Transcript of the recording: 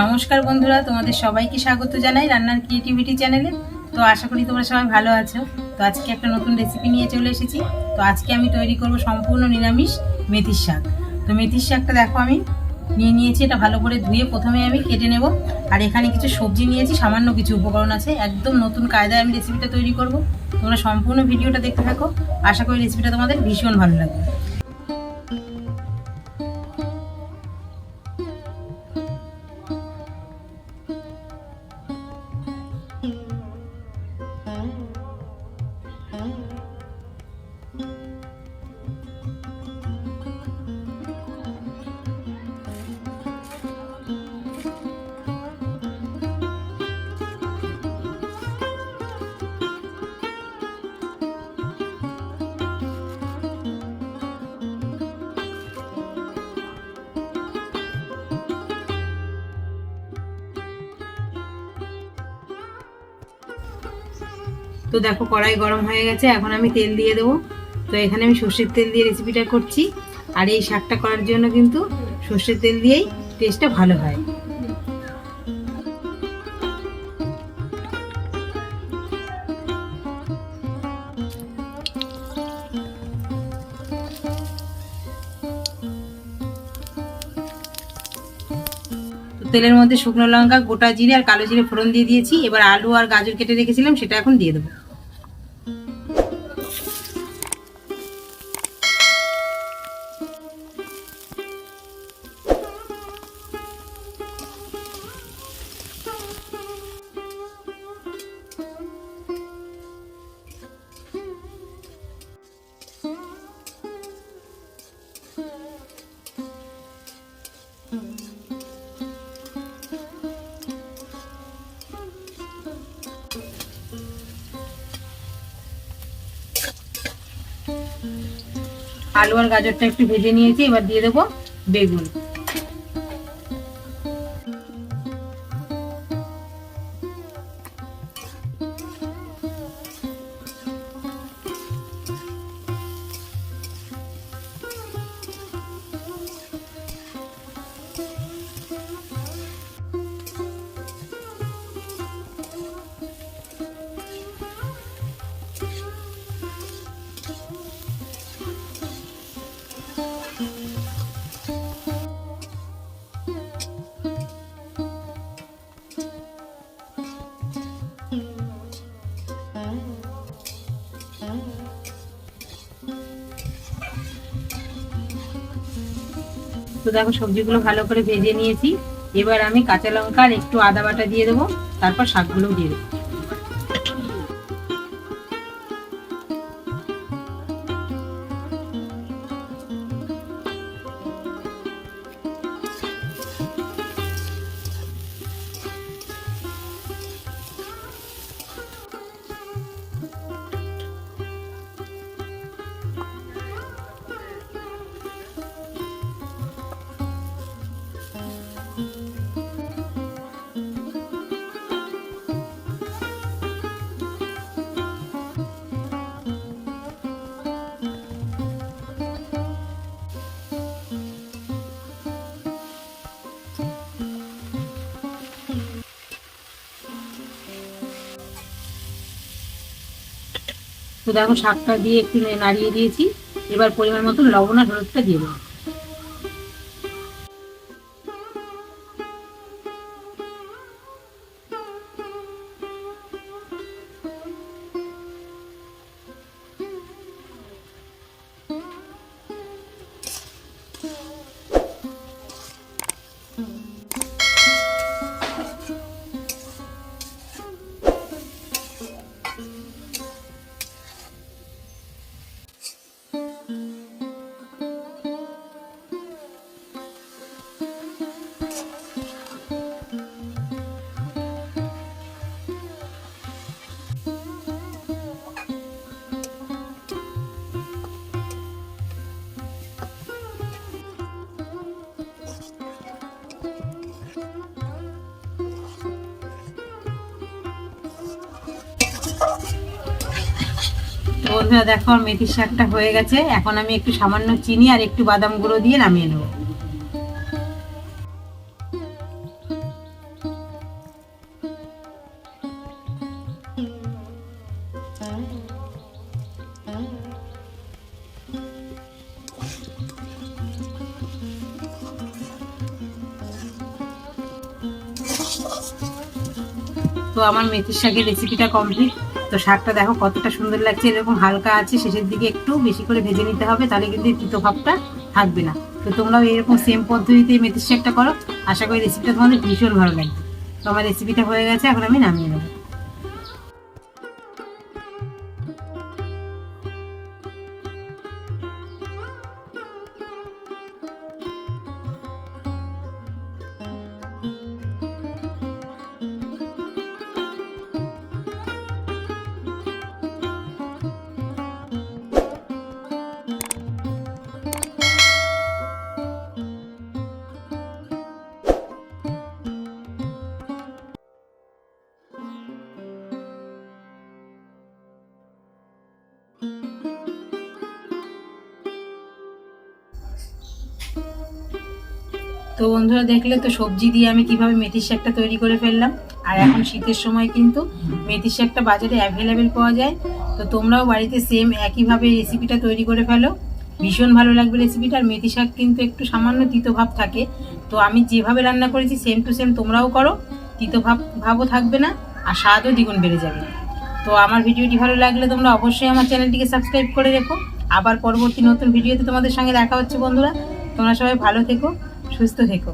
নমস্কার বন্ধুরা, তোমাদের সবাইকে স্বাগত জানাই রান্নার ক্রিয়েটিভিটি চ্যানেলে তো আশা করি তোমরা সবাই ভালো আছো। তো আজকে একটা নতুন রেসিপি নিয়ে চলে এসেছি। তো আজকে আমি তৈরি করব সম্পূর্ণ নিরামিষ মেথির শাক। তো মেথির শাকটা দেখো আমি, নিয়ে নিয়েছি এটা ভালো করে ধুয়ে প্রথমে আমি কেটে নেব। আর এখানে কিছু সবজি নিয়েছি, সামান্য কিছু উপকরণ আছে। একদম নতুন কায়দায় আমি রেসিপিটা তৈরি করব। তোমরা সম্পূর্ণ ভিডিওটা দেখতে থাকো। আশা করি রেসিপিটা তোমাদের ভীষণ ভালো লাগবে। তো দেখো কড়াই গরম হয়ে গেছে, এখন আমি তেল দিয়ে দেবো। তো এখানে আমি সর্ষের তেল দিয়ে রেসিপিটা করছি। আর এই শাকটা করার জন্য কিন্তু সর্ষের তেল দিয়েই টেস্টটা ভালো হয়। তেলের মধ্যে শুকনো লঙ্কা, গোটা জিরে আর কালো জিরে ফোড়ন দিয়ে দিয়েছি। এবার আলু আর গাজর কেটে রেখেছিলাম, সেটা এখন দিয়ে দেবো। আলু আর গাজরটা একটু ভেজে নিয়েছি এবার দিয়ে দেবো বেগুন। তো দেখো সবজিগুলো ভালো করে ভেজে নিয়েছি। এবার আমি কাঁচা লঙ্কা আর একটু আদা বাটা দিয়ে দেবো, তারপর শাকগুলোও দিয়ে দেবো। তো দেখো শাকটা দিয়ে একটু নাড়িয়ে দিয়েছি। এবার পরিমাণ মতো লবণ আর হলুদটা দিয়ে দেবো। বন্ধুরা দেখো, মেথির শাকটা হয়ে গেছে। এখন আমি একটু সামান্য চিনি আর একটু বাদাম গুঁড়ো দিয়ে নামিয়ে নেব। তো আমার মেথির শাকের রেসিপিটা কমপ্লিট তো শাকটা দেখো কতটা সুন্দর লাগছে, এরকম হালকা আছে, শেষের দিকে একটু বেশি করে ভেজে নিতে হবে, তাহলে কিন্তু তিতো ভাবটা থাকবে না। তো তোমরাও এরকম সেম পদ্ধতিতে মেথির শাকটা করো, আশা করি রেসিপিটা তোমাদের ভীষণ ভালো লাগবে। তো আমার রেসিপিটা হয়ে গেছে, এখন আমি নামিয়ে নেব। তো বন্ধুরা দেখলে তো সবজি দিয়ে আমি কীভাবে মেথির শাকটা তৈরি করে ফেললাম। আর এখন শীতের সময় কিন্তু মেথির শাকটা বাজারে অ্যাভেলেবেল পাওয়া যায়। তো তোমরাও বাড়িতে সেম একইভাবে রেসিপিটা তৈরি করে ফেলো। ভীষণ ভালো লাগবে রেসিপিটা আর মেথি শাক কিন্তু একটু সামান্য তিতো ভাব থাকে। তো আমি যেভাবে রান্না করেছি সেম টু সেম তোমরাও করো। তিতো ভাব, ভাবও থাকবে না, আর স্বাদও দ্বিগুণ বেড়ে যাবে। তো আমার ভিডিওটি ভালো লাগলে তোমরা অবশ্যই আমার চ্যানেলটিকে সাবস্ক্রাইব করে রেখো। আবার পরবর্তী নতুন ভিডিওতে তোমাদের সঙ্গে দেখা হচ্ছে বন্ধুরা। তোমরা সবাই ভালো থেকো। সুস্থ থেকো।